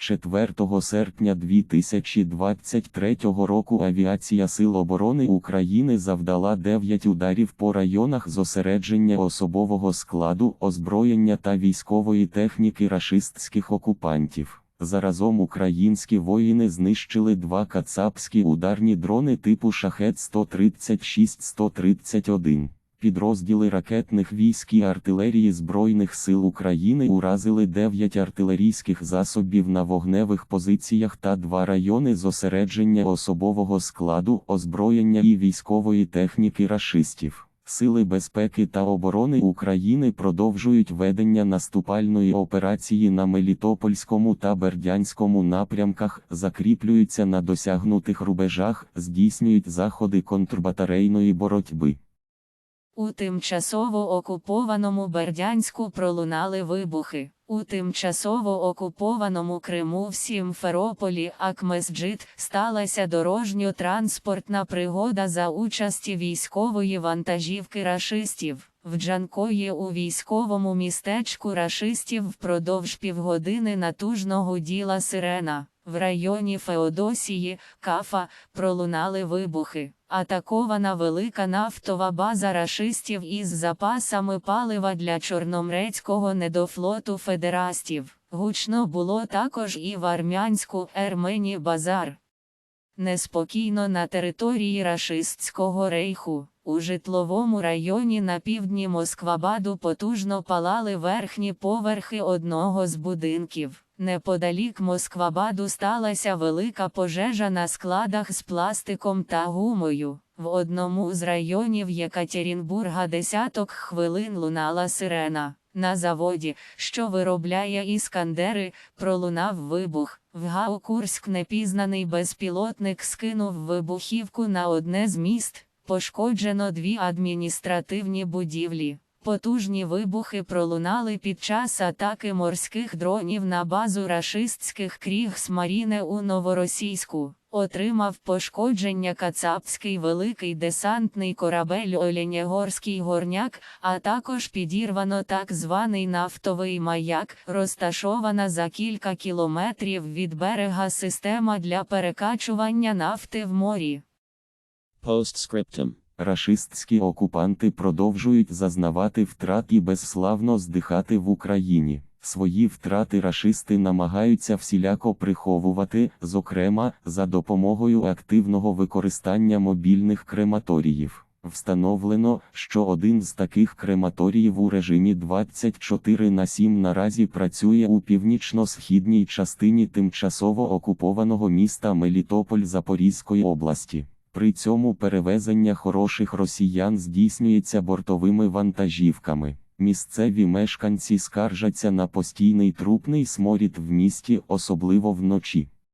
4 серпня 2023 року Авіація Сил оборони України завдала 9 ударів по районах зосередження особового складу, озброєння та військової техніки рашистських окупантів. Заразом українські воїни знищили два кацапські ударні дрони типу Шахет 136-131. Підрозділи ракетних військ і артилерії Збройних сил України уразили 9 артилерійських засобів на вогневих позиціях та два райони зосередження особового складу, озброєння і військової техніки рашистів. Сили безпеки та оборони України продовжують ведення наступальної операції на Мелітопольському та Бердянському напрямках, закріплюються на досягнутих рубежах, здійснюють заходи контрбатарейної боротьби. У тимчасово окупованому Бердянську пролунали вибухи. У тимчасово окупованому Криму в Сімферополі Акмесджит сталася дорожньо-транспортна пригода за участі військової вантажівки рашистів. В Джанкої у військовому містечку рашистів впродовж півгодини натужно гуділа сирена. В районі Феодосії, Кафа, пролунали вибухи. Атакована велика нафтова база рашистів із запасами палива для Чорномрецького недофлоту федерастів. Гучно було також і в армянську Ермені Базар. Неспокійно на території рашистського рейху. У житловому районі на півдні Москвабаду потужно палали верхні поверхи одного з будинків. Неподалік Москвабаду сталася велика пожежа на складах з пластиком та гумою. В одному з районів Єкатерінбурга десяток хвилин лунала сирена. На заводі, що виробляє іскандери, пролунав вибух. В Гаукурськ непізнаний безпілотник скинув вибухівку на одне з міст. Пошкоджено дві адміністративні будівлі. Потужні вибухи пролунали під час атаки морських дронів на базу рашистських Крігсмаріне у Новоросійську. Отримав пошкодження Кацапський великий десантний корабель Оленєгорський горняк, а також підірвано так званий нафтовий маяк, розташована за кілька кілометрів від берега система для перекачування нафти в морі. Postscriptum. Рашистські окупанти продовжують зазнавати втрат і безславно здихати в Україні. Свої втрати рашисти намагаються всіляко приховувати, зокрема, за допомогою активного використання мобільних крематоріїв. Встановлено, що один з таких крематоріїв у режимі 24 на 7 наразі працює у північно-східній частині тимчасово окупованого міста Мелітополь Запорізької області. При цьому перевезення хороших росіян здійснюється бортовими вантажівками. Місцеві мешканці скаржаться на постійний трупний сморід в місті, особливо вночі.